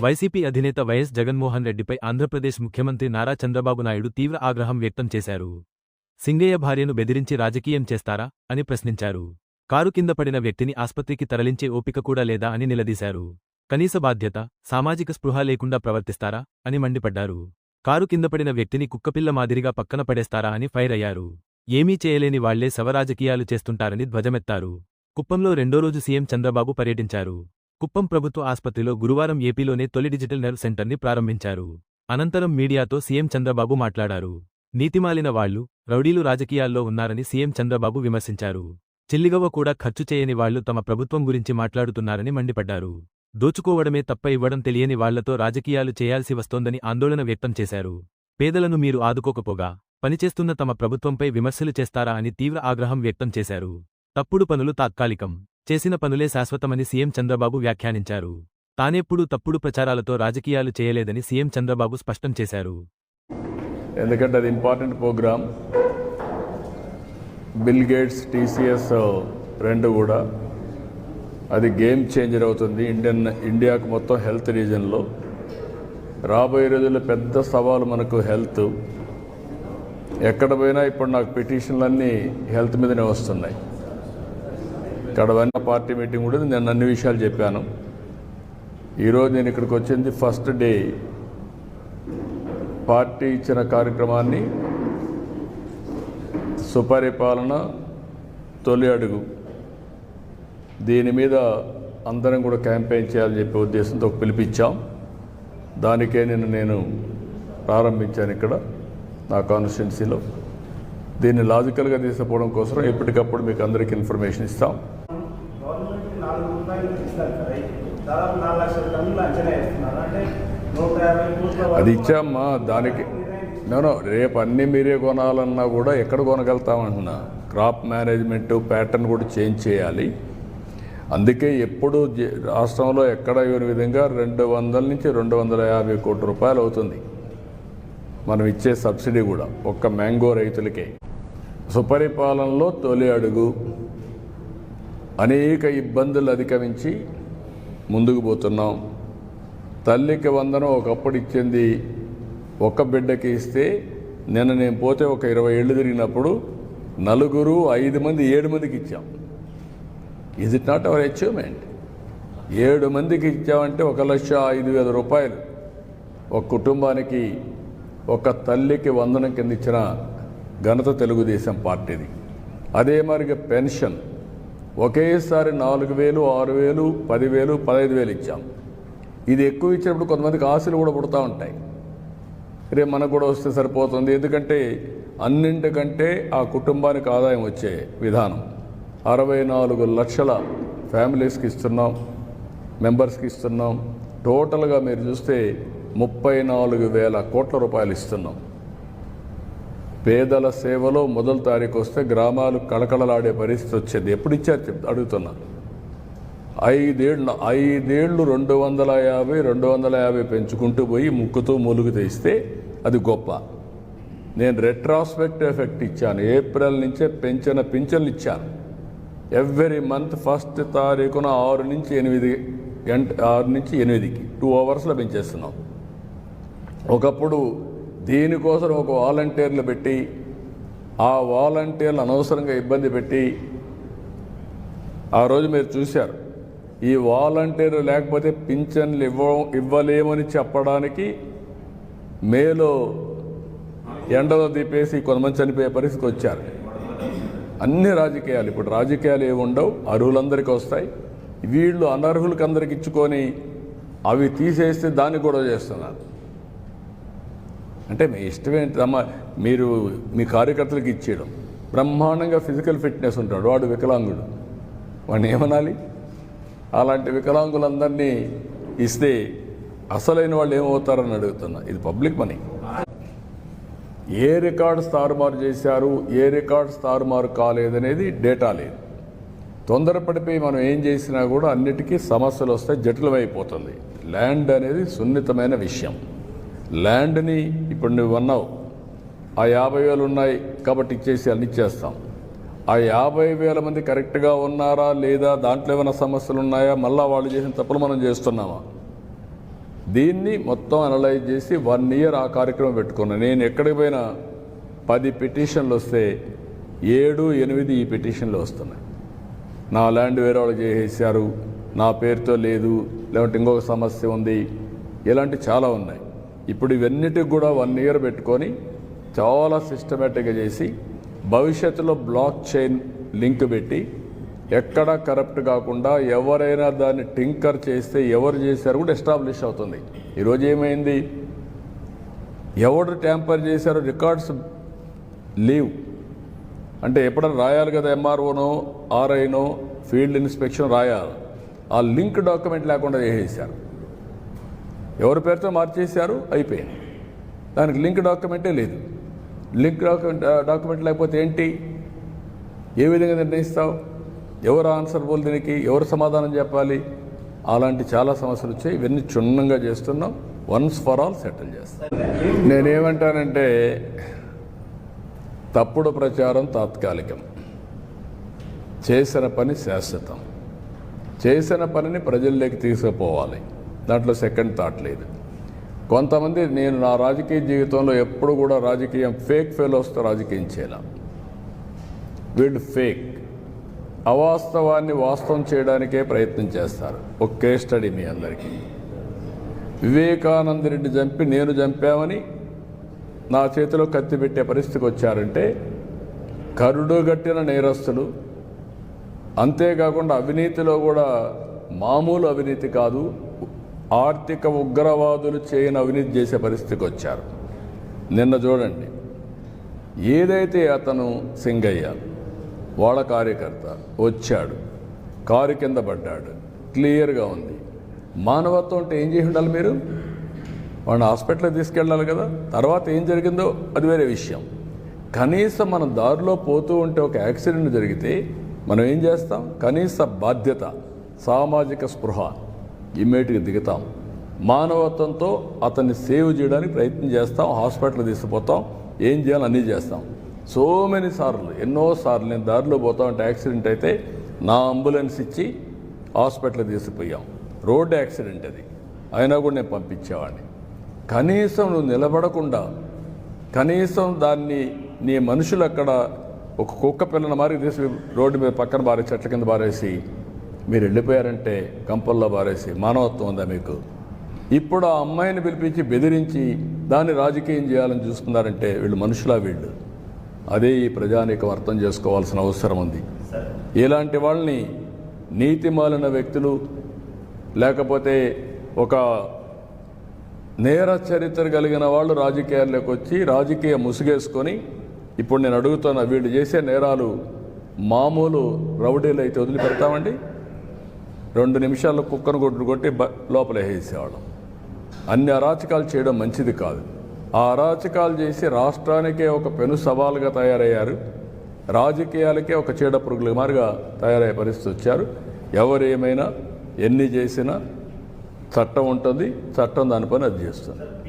YCP అధినేత YS Jaganmohan రెడ్డిపై ఆంధ్రప్రదేశ్ ముఖ్యమంత్రి నారా చంద్రబాబు నాయుడు తీవ్ర ఆగ్రహం వ్యక్తం చేశారు. సింగయ్య భార్యను బెదిరించి రాజకీయం చేస్తారా? అని ప్రశ్నించారు. కారు కింద పడిన వ్యక్తిని ఆస్పత్రికి తరలించే ఓపిక కూడా లేదా అని నిలదీశారు. కనీస బాధ్యత సామాజిక స్పృహ లేకుండా ప్రవర్తిస్తారా అని మండిపడ్డారు. కారు కిందపడిన వ్యక్తిని కుక్కపిల్ల మాదిరిగా పక్కన పడేస్తారా అని ఫైర్ అయ్యారు. ఏమీ చేయలేని వాళ్ళే శవరాజకీయాలు చేస్తుంటారని ధ్వజమెత్తారు. కుప్పంలో రెండో రోజు సీఎం చంద్రబాబు పర్యటించారు. కుప్పం ప్రభుత్వ ఆసుపత్రిలో గురువారం ఏపీలోనే తొలి డిజిటల్ నెర్వ్ సెంటర్ని ప్రారంభించారు. అనంతరం మీడియాతో సీఎం చంద్రబాబు మాట్లాడారు. నీతిమాలిన వాళ్ళు రౌడీలు రాజకీయాల్లో ఉన్నారని సీఎం చంద్రబాబు విమర్శించారు. చిల్లిగవ్వ కూడా ఖర్చు చేయని వాళ్ళు తమ ప్రభుత్వం గురించి మాట్లాడుతున్నారని మండిపడ్డారు. దోచుకోవడమే తప్ప ఇవ్వడం తెలియని వాళ్ళతో రాజకీయాలు చేయాల్సి వస్తోందని ఆందోళన వ్యక్తం చేశారు. పేదలను మీరు ఆదుకోకపోగా పనిచేస్తున్న తమ ప్రభుత్వంపై విమర్శలు చేస్తారా అని తీవ్ర ఆగ్రహం వ్యక్తం చేశారు. తప్పుడు పనులు తాత్కాలికం. చేసిన పనులే శాశ్వతమని సీఎం చంద్రబాబు వ్యాఖ్యానించారు. తానెప్పుడూ తప్పుడు ప్రచారాలతో రాజకీయాలు చేయలేదని సీఎం చంద్రబాబు స్పష్టం చేశారు. ఎందుకంటే అది important program. Bill Gates TCS రెండు కూడా అది గేమ్ చేంజర్ అవుతుంది. ఇండియన్ ఇండియాకు మొత్తం హెల్త్ రీజన్లో. రాబోయే రోజుల్లో పెద్ద సవాలు మనకు హెల్త్. ఎక్కడ పోయినా ఇప్పుడు నాకు పిటిషన్లన్నీ హెల్త్ మీదనే వస్తున్నాయి. ఇక్కడ వన్న పార్టీ మీటింగ్ కూడా నేను అన్ని విషయాలు చెప్పాను. ఈరోజు నేను ఇక్కడికి వచ్చింది ఫస్ట్ డే. పార్టీ ఇచ్చిన కార్యక్రమాన్ని సుపరిపాలన తొలి అడుగు. దీని మీద అందరం కూడా క్యాంపెయిన్ చేయాలని చెప్పే ఉద్దేశంతో ఒక పిలిపించాం. దానికే నేను నేను ప్రారంభించాను ఇక్కడ నా కాన్స్టిట్యున్సీలో. దీన్ని లాజికల్గా తీసుకుపోవడం కోసం ఎప్పటికప్పుడు మీకు అందరికీ ఇన్ఫర్మేషన్ ఇస్తాం. అది ఇచ్చామ్మా దానికి నేను రేపు అన్నీ మీరే కొనాలన్నా కూడా ఎక్కడ కొనగలుగుతామంటున్నా క్రాప్ మేనేజ్మెంట్ ప్యాటర్న్ కూడా చేంజ్ చేయాలి. అందుకే ఎప్పుడు రాష్ట్రంలో ఎక్కడ ఇవ్వని విధంగా రెండు వందల నుంచి రెండు వందల యాభై కోట్ల రూపాయలు అవుతుంది. మనం ఇచ్చే సబ్సిడీ కూడా ఒక్క మ్యాంగో రైతులకే. సుపరిపాలనలో తొలి అడుగు అనేక ఇబ్బందులు అధిగమించి ముందుకు పోతున్నాం. తల్లికి వందనం ఒకప్పుడు ఇచ్చింది ఒక్క బిడ్డకి ఇస్తే నిన్న నేను పోతే ఒక ఇరవై ఏళ్ళు తిరిగినప్పుడు నలుగురు ఐదు మంది ఏడు మందికి ఇచ్చాం. Is it not our achievement ఏడు మందికి ఇచ్చామంటే ఒక లక్ష ఐదు వేల రూపాయలు. ఒక కుటుంబానికి ఒక తల్లికి వందనం కింద ఇచ్చిన ఘనత తెలుగుదేశం పార్టీది. అదే మరిగా పెన్షన్. ఒకేసారి నాలుగు వేలు ఆరు వేలు పదివేలు పదహైదు వేలు ఇచ్చాం. ఇది ఎక్కువ ఇచ్చినప్పుడు కొంతమందికి ఆశలు కూడా పుడతా ఉంటాయి. రేపు మనకు కూడా వస్తే సరిపోతుంది. ఎందుకంటే అన్నింటికంటే ఆ కుటుంబానికి ఆదాయం వచ్చే విధానం. అరవై నాలుగు లక్షల ఫ్యామిలీస్కి ఇస్తున్నాం మెంబర్స్కి ఇస్తున్నాం. టోటల్గా మీరు చూస్తే ముప్పై నాలుగు వేల కోట్ల రూపాయలు ఇస్తున్నాం. పేదల సేవలో మొదటి తారీఖు వస్తే గ్రామాలు కళకళలాడే పరిస్థితి వచ్చేది. ఎప్పుడు ఇచ్చారు చెప్ అడుగుతున్నా. ఐదేళ్ళు ఐదేళ్ళు రెండు వందల యాభై రెండు వందల యాభై పెంచుకుంటూ పోయి ముక్కుతూ మూలుగు తెస్తే అది గొప్ప. నేను రెట్రాస్పెక్ట్ ఎఫెక్ట్ ఇచ్చాను. ఏప్రిల్ నుంచే పెంచిన పింఛన్లు ఇచ్చాను. ఎవ్రీ మంత్ ఫస్ట్ తారీఖున ఆరు నుంచి ఎనిమిది గంట ఆరు నుంచి ఎనిమిదికి టూ అవర్స్లో పెంచేస్తున్నాం. ఒకప్పుడు దీనికోసం ఒక వాలంటీర్లు పెట్టి ఆ వాలంటీర్లు అనవసరంగా ఇబ్బంది పెట్టి ఆ రోజు మీరు చూశారు. ఈ వాలంటీర్ లేకపోతే పింఛన్లు ఇవ్వ ఇవ్వలేమని చెప్పడానికి మేలో ఎండలో దీపేసి కొంతమంది చనిపోయే పరిస్థితికి వచ్చారు. అన్ని రాజకీయాలు ఇప్పుడు రాజకీయాలు ఏమి ఉండవు అర్హులందరికీ వస్తాయి. వీళ్ళు అనర్హులకి అందరికి ఇచ్చుకొని అవి తీసేస్తే దాన్ని కూడా చేస్తున్నారు. అంటే మీ ఇష్టం ఏంటమ్మా మీరు మీ కార్యకర్తలకు ఇచ్చేయడం. బ్రహ్మాండంగా ఫిజికల్ ఫిట్నెస్ ఉంటాడు వాడు వికలాంగుడు. వాడిని ఏమనాలి? అలాంటి వికలాంగులందరినీ ఇస్తే అసలైన వాళ్ళు ఏమవుతారని అడుగుతున్నా. ఇది పబ్లిక్ మనీ. ఏ రికార్డ్స్ తారుమారు చేశారు ఏ రికార్డ్స్ తారుమారు కాలేదనేది డేటా లేదు. తొందరపడిపోయి మనం ఏం చేసినా కూడా అన్నిటికీ సమస్యలు వస్తే జటిలమైపోతుంది ల్యాండ్ అనేది సున్నితమైన విషయం. ల్యాండ్ని ఇప్పుడు నువ్వు అన్నావు. ఆ యాభై వేలు ఉన్నాయి కాబట్టి ఇచ్చేసి అన్ని ఇచ్చేస్తాం. ఆ యాభై వేల మంది కరెక్ట్గా ఉన్నారా లేదా దాంట్లో ఏమైనా సమస్యలు ఉన్నాయా? మళ్ళీ వాళ్ళు చేసిన తప్పులు మనం చేస్తున్నామా? దీన్ని మొత్తం అనలైజ్ చేసి వన్ ఇయర్ ఆ కార్యక్రమం పెట్టుకున్నాను నేను ఎక్కడికి పోయినా పది పిటిషన్లు వస్తే ఏడు ఎనిమిది ఈ పిటిషన్లు వస్తున్నాయి. నా ల్యాండ్ వేరే వాళ్ళు చేసేసారు నా పేరుతో లేదు లేకుంటే ఇంకొక సమస్య ఉంది ఇలాంటి చాలా ఉన్నాయి. ఇప్పుడు ఇవన్నిటికి కూడా వన్ ఇయర్ పెట్టుకొని చాలా సిస్టమేటిక్గా చేసి భవిష్యత్తులో బ్లాక్ చైన్ లింక్ పెట్టి ఎక్కడ కరప్ట్ కాకుండా ఎవరైనా దాన్ని టింకర్ చేస్తే ఎవరు చేశారు కూడా ఎస్టాబ్లిష్ అవుతుంది. ఈరోజు ఏమైంది? ఎవరు ట్యాంపర్ చేశారో రికార్డ్స్ లీవ్. అంటే ఎప్పుడైనా రాయాలి కదా ఎంఆర్ఓనో ఆర్ఐనో ఫీల్డ్ ఇన్స్పెక్షన్ రాయాలి. ఆ లింక్ డాక్యుమెంట్ లేకుండా చేసేసారు ఎవరి పేరుతో మార్చేశారు? అయిపోయింది. దానికి లింక్ డాక్యుమెంటే లేదు. లింక్ డాక్యుమెంట్ డాక్యుమెంట్ లేకపోతే ఏంటి? ఏ విధంగా నిర్ణయిస్తావు? ఎవరు ఆన్సర్బుల్ దీనికి? ఎవరు సమాధానం చెప్పాలి? అలాంటి చాలా సమస్యలు వచ్చాయి. ఇవన్నీ క్షుణ్ణంగా చేస్తున్నాం. వన్స్ ఫర్ ఆల్ సెటిల్ చేస్తాం. నేనేమంటానంటే తప్పుడు ప్రచారం తాత్కాలికం. చేసిన పని శాశ్వతం. చేసిన పనిని ప్రజల్లోకి తీసుకుపోవాలి. దాంట్లో సెకండ్ థాట్ లేదు. కొంతమంది నేను నా రాజకీయ జీవితంలో ఎప్పుడు కూడా రాజకీయం ఫేక్ ఫెలోస్తో రాజకీయం చేయాల. వీళ్ళు ఫేక్ అవాస్తవాన్ని వాస్తవం చేయడానికే ప్రయత్నం చేస్తారు. ఒక కేస్ స్టడీ మీ అందరికీ. వివేకానంద రెడ్డి చంపి నేను చంపామని నా చేతిలో కత్తి పెట్టే పరిస్థితికి వచ్చారంటే కరుడు గట్టిన నేరస్తులు అంతేకాకుండా అవినీతిలో కూడా మామూలు అవినీతి కాదు ఆర్థిక ఉగ్రవాదులు చేయని అవినీతి చేసే పరిస్థితికి వచ్చారు. నిన్న చూడండి ఏదైతే అతను సింగయ్య వాళ్ళ కార్యకర్త వచ్చాడు. కారు కింద పడ్డాడు. క్లియర్గా ఉంది. మానవత్వం అంటే ఏం చేసి ఉండాలి మీరు? వాడిని హాస్పిటల్కి తీసుకెళ్ళాలి కదా. తర్వాత ఏం జరిగిందో అది వేరే విషయం. కనీసం మనం దారిలో పోతూ ఉంటే ఒక యాక్సిడెంట్ జరిగితే మనం ఏం చేస్తాం? కనీస బాధ్యత సామాజిక స్పృహ ఇమ్మీడియట్గా దిగుతాం. మానవత్వంతో అతన్ని సేవ్ చేయడానికి ప్రయత్నం చేస్తాం. హాస్పిటల్ తీసుకుపోతాం. ఏం చేయాలో అన్నీ చేస్తాం. సో మెనీ సార్లు ఎన్నో సార్లు నేను దారిలో పోతా ఉంటే యాక్సిడెంట్ అయితే నా అంబులెన్స్ ఇచ్చి హాస్పిటల్ తీసుకుపోయాం. రోడ్డు యాక్సిడెంట్ అది. అయినా కూడా నేను పంపించేవాడిని. కనీసం నువ్వు నిలబడకుండా కనీసం దాన్ని నీ మనుషులు అక్కడ ఒక కుక్క పిల్లని మారి తీసి రోడ్డు మీద పక్కన బారేసి చెట్ల కింద బారేసి మీరు వెళ్ళిపోయారంటే కంపల్లో బారేసి మానవత్వం ఉందా మీకు? ఇప్పుడు ఆ అమ్మాయిని పిలిపించి బెదిరించి దాన్ని రాజకీయం చేయాలని చూస్తున్నారంటే వీళ్ళు మనుషులా వీళ్ళు. అదే ఈ ప్రజానీకం అర్థం చేసుకోవాల్సిన అవసరం ఉంది. ఇలాంటి వాళ్ళని నీతి మాలిన వ్యక్తులు లేకపోతే ఒక నేర చరిత్ర కలిగిన వాళ్ళు రాజకీయాల్లోకి వచ్చి రాజకీయ ముసుగేసుకొని ఇప్పుడు నేను అడుగుతున్న వీళ్ళు చేసే నేరాలు మామూలు రౌడీలు అయితే వదిలిపెడతామండి. రెండు నిమిషాల్లో కుక్కను కొట్టు కొట్టి బ లోపల వేసేవాళ్ళం అన్ని అరాచకాలు చేయడం మంచిది కాదు. ఆ అరాచకాలు చేసి రాష్ట్రానికే ఒక పెను సవాలుగా తయారయ్యారు. రాజకీయాలకే ఒక చీడ పురుగుల మారిగా తయారయ్యే పరిస్థితి వచ్చారు. ఎవరు ఏమైనా ఎన్ని చేసినా చట్టం ఉంటుంది చట్టం దాని పని అది చేస్తుంది.